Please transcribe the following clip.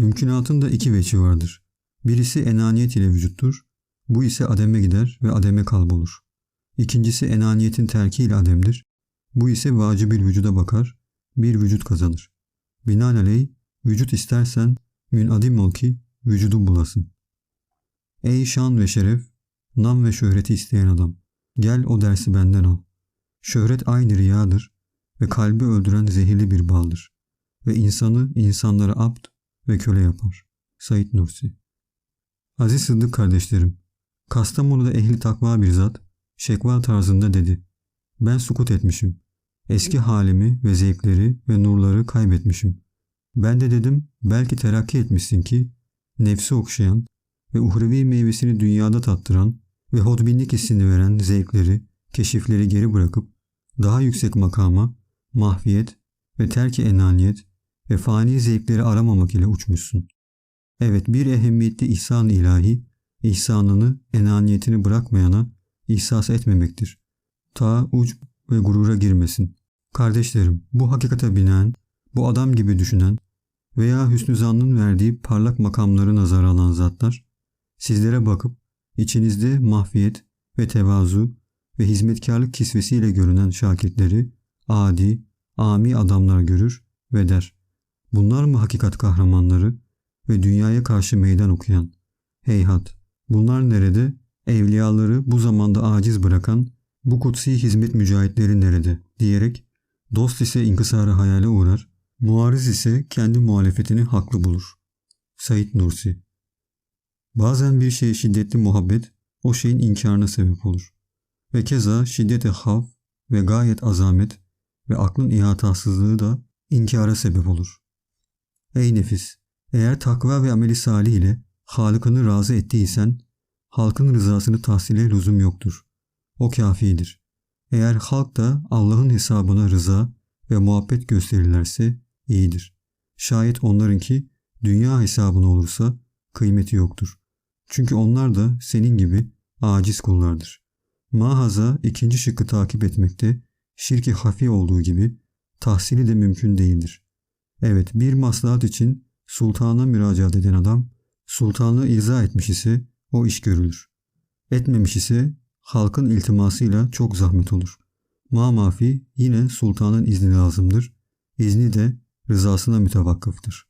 Mümkünatın da iki veçi vardır. Birisi enaniyet ile vücuttur. Bu ise ademe gider ve ademe kalbolur. İkincisi enaniyetin terki ile ademdir. Bu ise vacibül vücuda bakar, bir vücut kazanır. Binaenaleyh vücut istersen münadim ol ki vücudu bulasın. Ey şan ve şeref, nam ve şöhreti isteyen adam, gel o dersi benden al. Şöhret aynı riyadır ve kalbi öldüren zehirli bir baldır ve insanı insanlara apt ve köle yapar. Said Nursi Aziz Sıddık kardeşlerim, Kastamonu'da ehli takva bir zat, şekva tarzında dedi. Ben sukut etmişim. Eski halimi ve zevkleri ve nurları kaybetmişim. Ben de dedim belki terakki etmişsin ki nefsi okşayan ve uhrevi meyvesini dünyada tattıran ve hodbinlik hissini veren zevkleri, keşifleri geri bırakıp daha yüksek makama, mahviyet ve terki enaniyet ve fani zevkleri aramamak ile uçmuşsun. Evet bir ehemmiyetli ihsan ilahi, ihsanını, enaniyetini bırakmayana ihsas etmemektir. Ta uc ve gurura girmesin. Kardeşlerim, bu hakikate binen, bu adam gibi düşünen veya hüsnü zannın verdiği parlak makamları nazara alan zatlar, sizlere bakıp içinizde mahfiyet ve tevazu ve hizmetkarlık kisvesiyle görünen şakirtleri adi, ami adamlar görür ve der. Bunlar mı hakikat kahramanları ve dünyaya karşı meydan okuyan? Heyhat, bunlar nerede? Evliyaları bu zamanda aciz bırakan bu kutsi hizmet mücahitleri nerede? diyerek dost ise inkısarı hayale uğrar, muariz ise kendi muhalefetini haklı bulur. Said Nursi Bazen bir şeye şiddetli muhabbet o şeyin inkarına sebep olur. Ve keza şiddeti hav ve gayet azamet ve aklın ihatasızlığı da inkara sebep olur. Ey nefis! Eğer takva ve ameli salih ile Halık'ını razı ettiysen, halkın rızasını tahsile lüzum yoktur. O kafidir. Eğer halk da Allah'ın hesabına rıza ve muhabbet gösterirlerse iyidir. Şayet onlarınki dünya hesabına olursa kıymeti yoktur. Çünkü onlar da senin gibi aciz kullardır. Mahaza ikinci şıkkı takip etmekte şirki hafi olduğu gibi tahsili de mümkün değildir. Evet bir maslahat için sultana müracaat eden adam sultanı izah etmiş ise o iş görülür. Etmemiş ise halkın iltimasıyla çok zahmet olur. Ma mafi yine sultanın izni lazımdır. İzni de rızasına mütevakkıftır.